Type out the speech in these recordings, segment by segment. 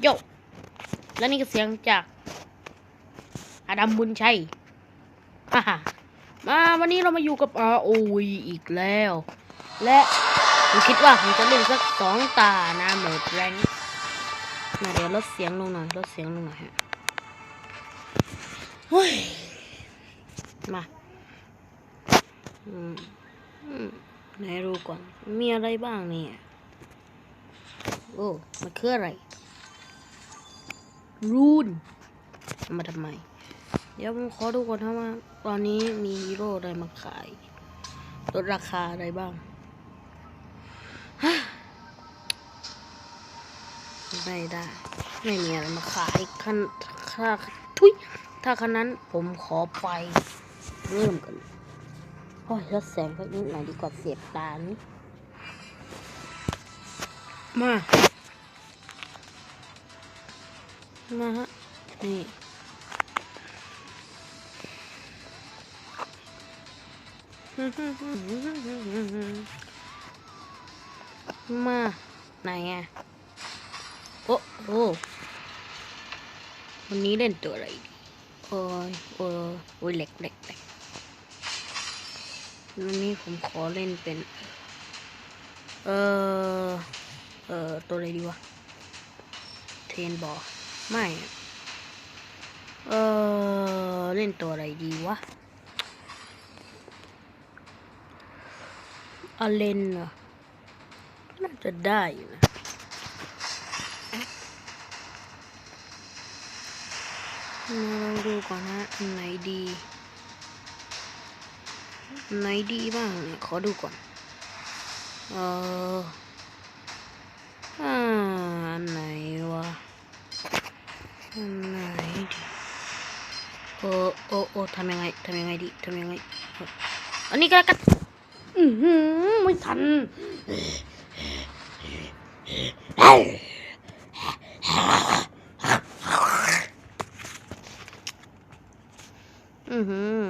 โยและนี่ก็เสียงจากอาดัมบุญชัยฮ่าฮ่ามาวันนี้เรามาอยู่กับ ROV อีกแล้ว และผมคิดว่าผมจะเล่นสักสองตานะโหมดแรงมาเดี๋ยวลดเสียงลงหน่อยลดเสียงลงหน่อยฮะเฮ้ยมาอืมอืมไหนรู้ก่อน มีอะไรบ้างเนี่ย โอ้ มันคืออะไร รูนมาทำไม เดี๋ยวผมขอดูก่อนนะว่าตอนนี้มีฮีโร่อะไรมาขายลดราคาอะไรบ้างไม่ได้ ไม่มีอะไรมาขายคันค่าทุยถ้าคันนั้นผมขอไปเริ่มกันโอ้ยลดแสงสักนิดหน่อยดีกว่าเสียบตานี่มา มาฮะ นี่มาไหนอะ โอ้โอ้วันนี้เล่นตัวอะไร โอ้ยโอ้ยโอ้ยเหล็กเหล็กเหล็กวันนี้ผมขอเล่นเป็น เออเออตัวอะไรดีวะ เทนบอล ไม่ เออ เล่นตัวอะไรดีวะอเลนเหรอน่าจะได้อยู่นะมาลองดูก่อนนะไหนดีไหนดีบ้างเนี่ยขอดูก่อน เอออ่าอันไหนวะ อันไหนดีโอ้โอ้โอ้ทำยังไงทำยังไงดีทำยังไงเอ่ออันนี้ก็แล้วกันอือหือไม่ทันอือหือ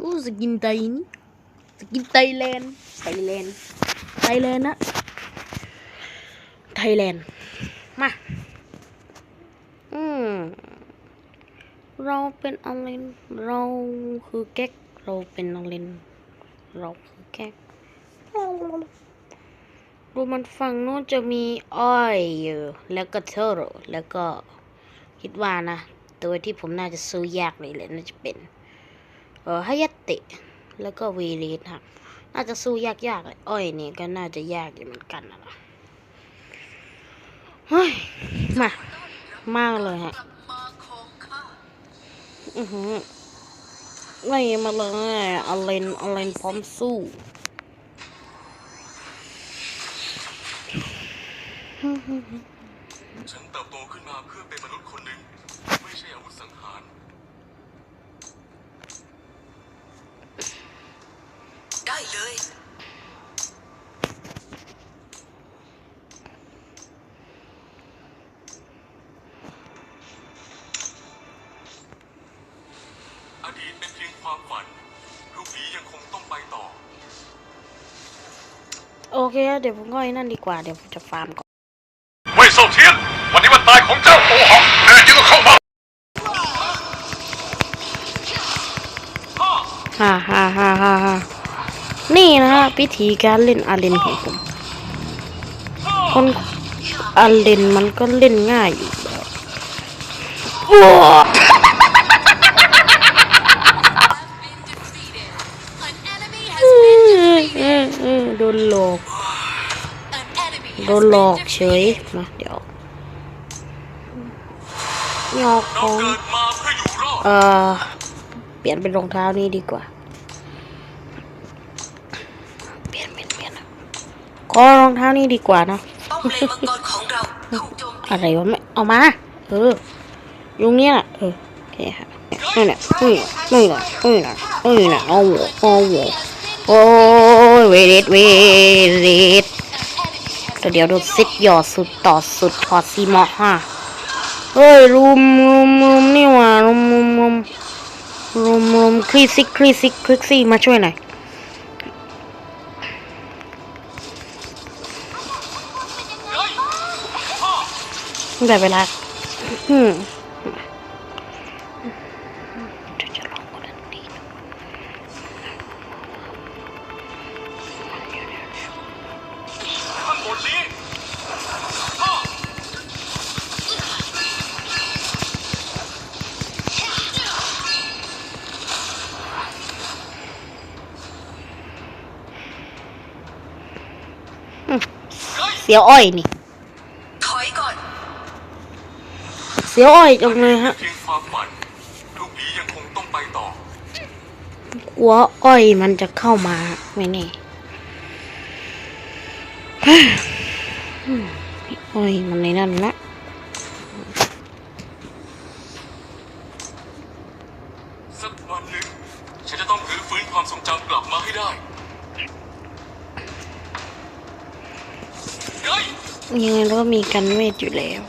อู้สกินไตนี่สกินไทยแลนด์ไทยแลนด์ไทยแลนด์นะไทยแลนด์มา อืม เราเป็นอะไรเราคือแก๊กเราเป็นนักเลนเราคือแก๊กดูมันฝั่งโน้นจะมีอ้อยอยู่แล้วก็เทอโรแล้วก็คิดว่านะตัวที่ผมน่าจะสู้ยากเลยแหละน่าจะเป็นเออฮายาเตะแล้วก็วีรีดครับน่าจะสู้ยากๆเลยอ้อยนี่ก็น่าจะยากอยู่เหมือนกันนะเฮ้ยมามากเลยฮะ อือหือไล่มาเลยอเลนอเลนพร้อมสู้ฉันเติบโตขึ้นมาเพื่อเป็นมนุษย์คนหนึ่ง ไม่ใช่อาวุธสังหารได้เลย พียงความฝันลูกหมียังคงต้องไปต่อ โอเค เดี๋ยวผมก็ไอ้นั่นดีกว่า เดี๋ยวผมจะฟาร์มก่อนไม่เศร้าเทียน วันนี้วันตายของเจ้าโอหังแน่จริงก็เข้ามาฮ่าฮ่าฮ่าฮ่าฮ่านี่นะฮะพิธีการเล่นอาเลนของผมคนอาเลนมันก็เล่นง่ายอยู่แล้ว นหลอก An enemy โด has นหลอก been เฉย defeated. มาเดี๋ยวหยอกขเราองเกิดมาเพื่ออยู่รอดเออเปลี่ยนเป็นรองเท้านี่ดีกว่า เปลี่ยนเปลี่ยนเปลี่ยนขอรองเท้านี่ดีกว่านะป้อมเลนมังกรของเราถูกโจมตีอะไรวะไม่เอามา เออยุงเนี้ยน่ะเออโอเคค่ะนี่แหละนี่นี่แหละนี่แหละนี่แหละเอาหัวเอาหัวโอ้ย เวริดเวริดแต่เดี๋ยวโดนซิดหยอดสุดต่อสุดถอดซีมอกฮะเฮ้ยรุมรุมรุมนี่หว่ารุมรุมรุมรุมรุมคลีซิกคลีซิกคลิซี่มาช่วยหน่อยเได้เวลาอืม สียวอ้อยนี่ ถอยก่อนเสียวอ้อยจังเลยฮะเพียงความฝันลูกหมียังคงต้องไปต่อ กลัวอ้อยมันจะเข้ามาไม่แน่อืมอ้อยมันในนั่นละ ยังไงเราก็มีกันเวทอยู่แล้ว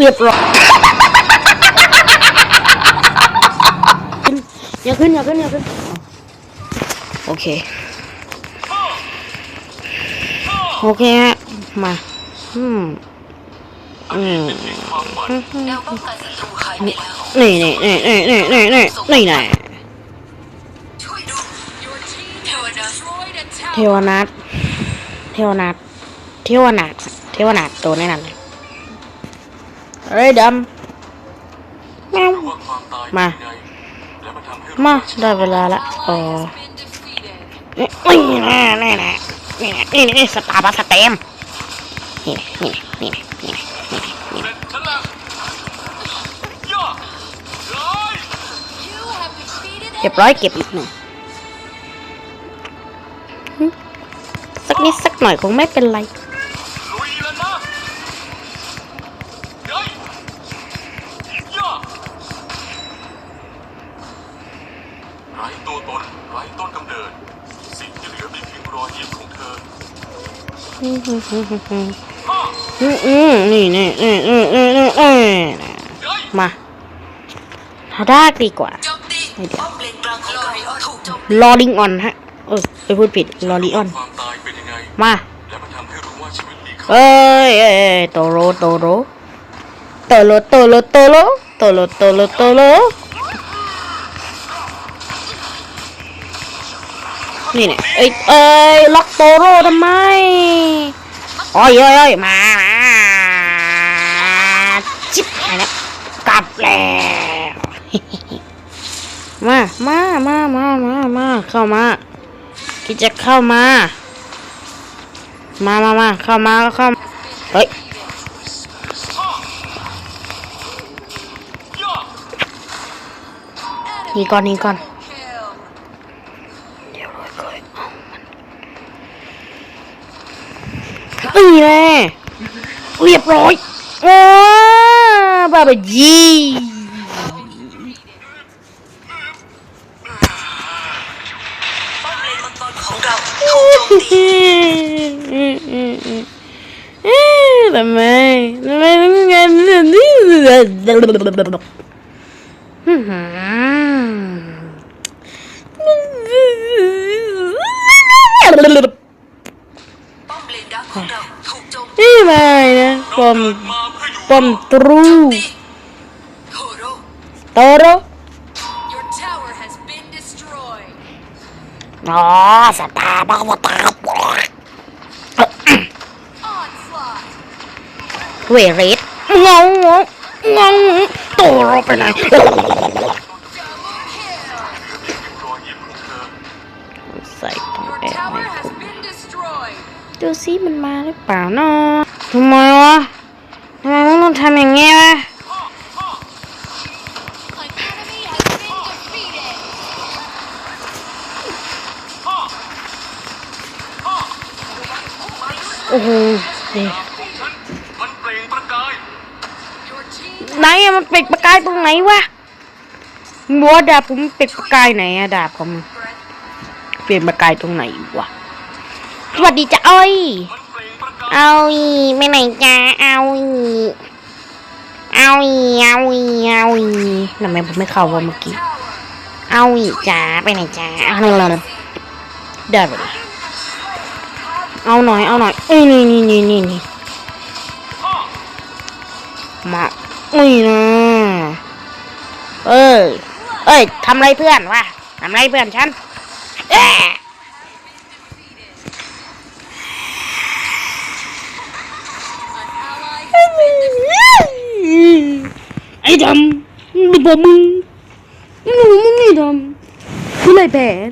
เรียบร้อย อย่าขึ้นอย่าขึ้นอย่าขึ้นโอเค โอเคฮะมาอืมอืมนี่นี่นี่นี่นี่นี่นี่นี่นี่ช่วยเทวนัทเทวนัทเทวนัทเทวนัทตัวแน่นอนเลยเฮ้ยดำมา มาได้เวลาละโอ๋อนี่นะนี่นะนี่นะนี่นี่สตาร์บัสเต็มนี่นะนี่นะนี่นะนี่นะนี่นะเก็บร้อยเก็บอีกหนึ่งสักนิดสักหน่อยคงไม่เป็นไร อืมอืมนี่นี่นี่อืมอืมอืมมาเอาได้ดีกว่าลอริงออนฮะ เออไปพูดผิดลอลิออน มาเป็นยังไงมาและมันทำให้รู้ว่าชีวิตมีค่าเอ้ยเอ้ยเอ้ยโตโรโตโรโตโรโตโรโตโรโตโรโตโรโตโร นี่เนี่ยเอ้ยเอ้ยล็อกโตโร่ทำไมโอ้ยเอ้ยเอ้ยมาจิ๊บไปแล้วกลับแล้วมามามามามามาเข้ามาที่จะเข้ามา มามามาเข้ามาก็เข้าเฮ้ยนี่ก่อนนี่ก่อน อีแน่เรียบร้อยว้าบาบาจีทำไมทำไมต้องงานนี่ นี่ไม่นะปอมปอมตรูตโรนอสตาร์บ้าตายเวริสงงงงงตัวเราไปไหน ดูซิมันมาหรือเปล่าเนาะทำไมวะทำไมมึงต้องทำอย่างงี้วะ An enemy has been defeated. โอ้โหเดี๋ยวของฉันมันเปล่งประกาย Your team ไหนอะมันเป็ดประกายตรงไหนวะบัวดาบผมเป็ดประกายไหนอะดาบผมอะเปลี่ยนมากายตรงไหนวะ สวัสดีจ้ะอ้อยเอาอีไปไหนจ้าเอาอีเอาอีเอาอีเอาอีทำไมผมไม่เข้าวะเมื่อกี้ เอาอีจ้าไปไหนจ้าเอาหน่อยได้ไปเลยเอาหน่อยเอาหน่อยเอ้ยนี่นี่นี่นี่นี่มาอุ้ยนะเอ้ยเอ้ยทำไรเพื่อนวะทำไรเพื่อนฉันเอ๊ะ ไอ้ดำมึงบอกมึงมึงมึงไอ้ดำมึงไรแผน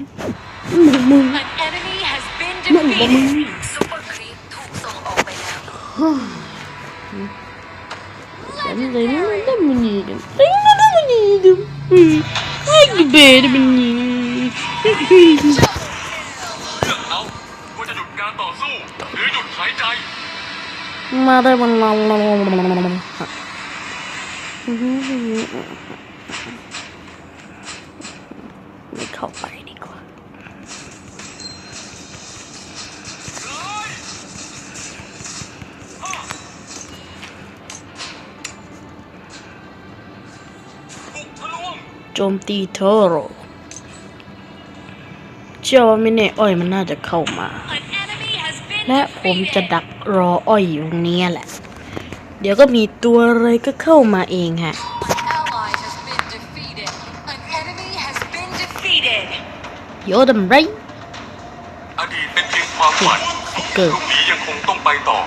มึงมึง An enemy has been มึงบอกมึง defeated. ซุปเปอร์ครีปถูกส่งออกไปแล้วแต่ไม่ได้ไม่ได้มันนี่ดำไม่ได้มันนี่ดำไอ้กูเบดมันนี่เลือกเอาว่าจะหยุดการต่อสู้หรือหยุดหายใจมาได้มันลองลอง ไม่เข้าไปดีกว่าโจมตีเทอโรเชื่อว่าไม่แน่อ้อยมันน่าจะเข้ามา และผมจะดักรออ้อยอยู่ตรงเนี้ยแหละ เดี๋ยวก็มีตัวอะไรก็เข้ามาเองฮะ An ally has been defeated. An enemy has been defeated. โยดมไรอดีตเป็นเพียงความฝันเกิดพรุ่งนี้ยังคงต้องไปต่อ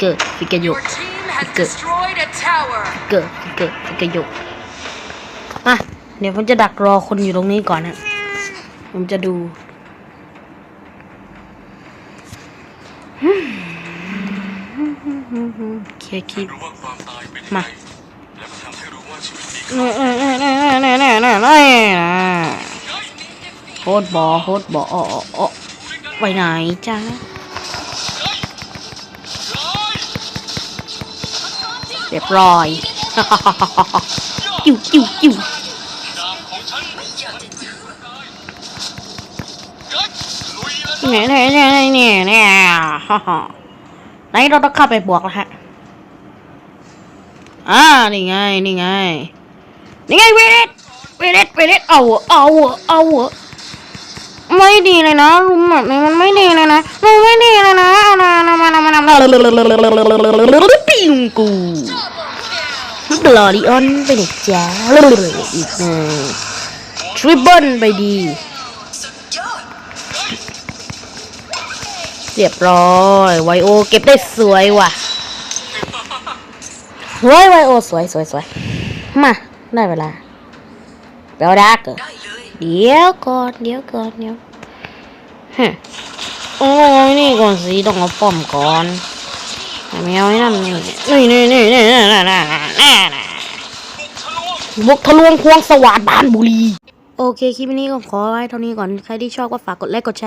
เกิดฟิกเกโย Your team has destroyed a tower. เกิดเกิดฟิกเกโยอะเดี๋ยวผมจะดักรอคนอยู่ตรงนี้ก่อนนะ ผมจะดูเคลียร์คลิปรู้ว่าความตายเป็นยังมาไงและมันทำให้รู้ว่าชีวิตมีแน่แน่แน่แน่แน่แน่แน่แน่โคตรบอโคตรบออ๋ออ๋อไปไหนจ้าเรียบร้อยจิ้วจิ้วจิ้วดาบของฉันไม่อยากจะเชื่อเฮ้ยลุยแล้วเนี่ยเนี่ยเนี่ยเนี่ยเนี่ยฮ่าฮ่าไหนเราต้องเข้าไปบวกแล้วฮะ อ่า นี่ไง นี่ไง นี่ไงเวเลตเวเลตเวเลตเอาเหอะเอาเหอะเอาเหอะไม่ดีเลยนะรุมแบบนี้มันไม่ดีเลยนะมันไม่ดีเลยนะเอานะนะมานะมานะปิ้งกูบลอริออนไปไหนจ้าอีกหนึ่งทริปเปิลไปดีเรียบร้อยไวโอเก็บได้สวยว่ะ เฮ้ยไวโอสวยสวยสวยมาได้เวลาเบลดาร์กเหรอเดี๋ยวก่อนเดี๋ยวก่อนเดี๋ยวฮะโอ้ยนี่ก่อนสิต้องเอาป้อมก่อนไม่เอาไอ้นั่นนี่นี่นี่นี่นี่นี่นี่นี่นี่บุกทะลวงควงสวัสดบานบุรี โอเค คลิปนี้ก็ขอไว้เท่านี้ก่อน ใครที่ชอบก็ฝากกดไลค์กดแชร์